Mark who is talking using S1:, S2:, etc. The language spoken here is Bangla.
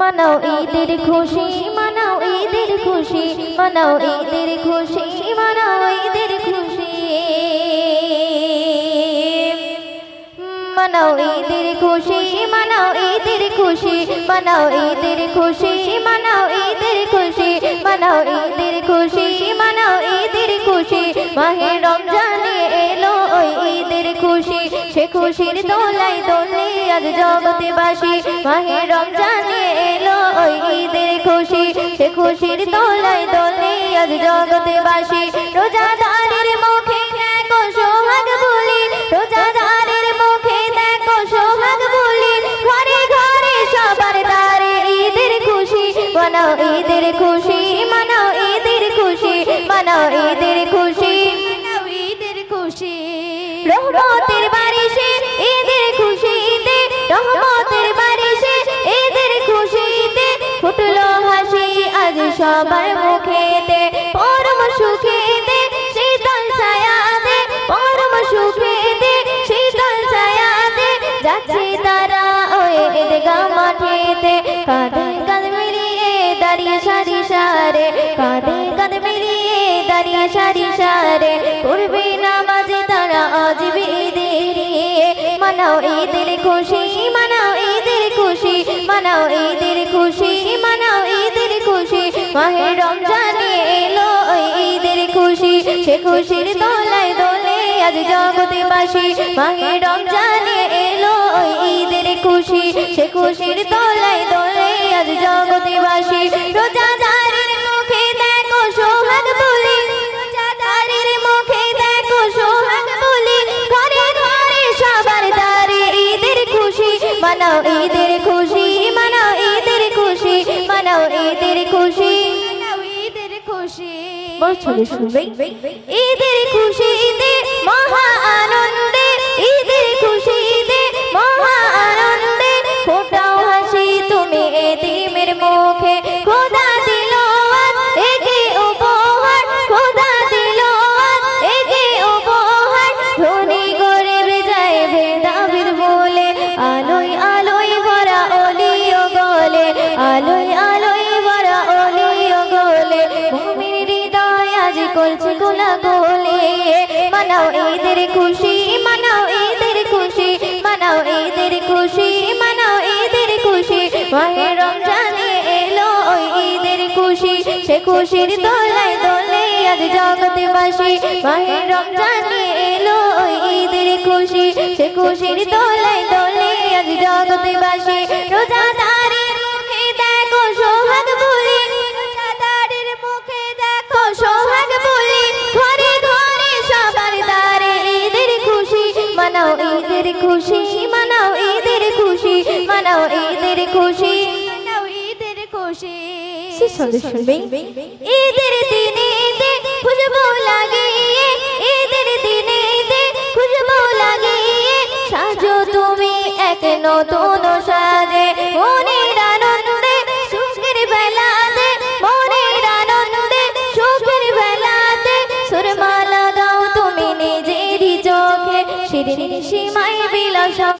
S1: মানাও ঈদের খুশি মানাও ঈদের খুশি মানাও ঈদের খুশি মানাও ঈদের খুশি মানাও ঈদের খুশি মানাও ঈদের খুশি মানাও ঈদের খুশি মানাও ঈদের খুশি মানাও ঈদের খুশি মানাও ঈদের খুশি মাহে রমজানে এলো ওই ঈদের খুশি সে খুশির দোলাই দোলে আজ জগতে বাসি মাহে রমজানে খুশির দোলাই দোলে আজ জগতে বাসি রোজাদারের মুখে দেখো সোহাগ বলি। রোজাদারের মুখে দেখো সোহাগ বলি। ঘরে ঘরে সবার দ্বারে ঈদের খুশি। মানাও ঈদের খুশি মানাও ঈদের খুশি মানাও ঈদের খুশি।
S2: মানাও ঈদের খুশি।
S1: রহমতের বারিশে সবার মুখেতে পরম সুখেতে শীতল ছায়াতে পরম সুখেতে শীতল ছায়াতে যাচ্ছে তারা ওই ঈদগা মাঠেতে কাঁধে কাঁধ মিলিয়ে দাঁড়িয়ে সারি সারে, কাঁধে কাঁধ মিলিয়ে দাঁড়িয়ে সারি সারে। করবে নামাজে তারা আজ ঈদের মানাও ঈদের খুশি মাহে রমজানে এলো, ঈদের খুশি, সে খুশির দোলায় দোলে আজ জগতে বাসি মাহে রমজানে এলো, ঈদের খুশি, সে খুশির দোলায় দোলে আজ জগতে বাসি রোজাদারের মুখে দেখো সোহাগ বলি, রোজাদারের মুখে দেখো সোহাগ বলি। ঘরে ঘরে সবার দ্বারে ঈদের খুশি, মানাও ঈদের বছরে শুনবে। ঈদের খুশিতে মহা আনন্দে ঈদের খুশিতে গোলে মানাও ঈদের খুশি, মানাও ঈদের খুশি, মানাও ঈদের খুশি, মানাও ঈদের খুশি। মাহে রমজানে এলো ওই ঈদের খুশি, সে খুশির দোলায় দোলে আজ জগতে বাসি মাহে রমজানে এলো ওই ঈদের খুশি, সে খুশির দোলে খুশি মানাও ঈদের খুশি মানাও ঈদের খুশি। ঈদের
S2: দিনে খুশবু লাগিয়ে
S1: ঈদের দিনে খুশবু লাগিয়ে সাজো তুমি এক নতুন সাজে মনের আনন্দে সুখের বেলাতে মনের আনন্দে সুখের বেলাতে সুরমালা
S2: দাও তুমি নিজেরই
S1: চোখে সীমা